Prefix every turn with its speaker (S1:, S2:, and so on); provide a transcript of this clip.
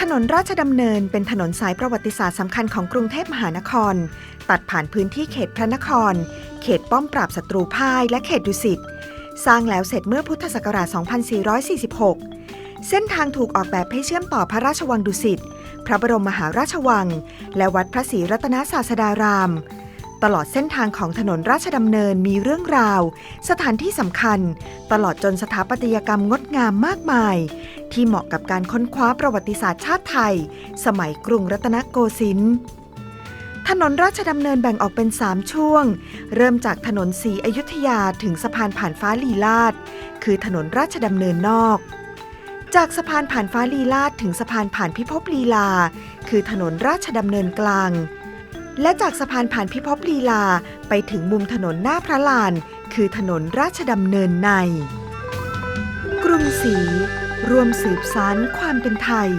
S1: ถนราชดำเนินเป็นถนนสายประวัติศาสตร์สำคัญของกรุงเทพมหานคร ตัดผ่านพื้นที่เขตพระนคร เขตป้อมปราบศัตรูพ่ายและเขตดุสิต สร้างแล้วเสร็จเมื่อพุทธศักราช 2446 เส้นทางถูกออกแบบให้เชื่อมต่อพระราชวังดุสิต พระบรมมหาราชวัง และวัดพระศรีรัตนศาสดาราม ตลอดเส้นทางของถนนราชดำเนินมีเรื่องราว สถานที่สำคัญ ตลอดจนสถาปัตยกรรมงดงามมากมาย ที่เหมาะกับการค้นคว้าประวัติศาสตร์ชาติไทย สมัยกรุงรัตนโกสินทร์ถนนราชดำเนินแบ่งออกเป็น 3 ช่วง เริ่มจากถนนศรีอยุธยาถึงสะพานผ่านฟ้าลีลาด คือถนนราชดำเนินนอก จากสะพานผ่านฟ้าลีลาดถึงสะพานผ่านพิภพลีลา คือถนนราชดำเนินกลาง และจากสะพานผ่านพิภพลีลาไปถึงมุมถนนหน้าพระลาน คือถนนราชดำเนินใน กรุงศรี รวมสืบสารความเป็นไทย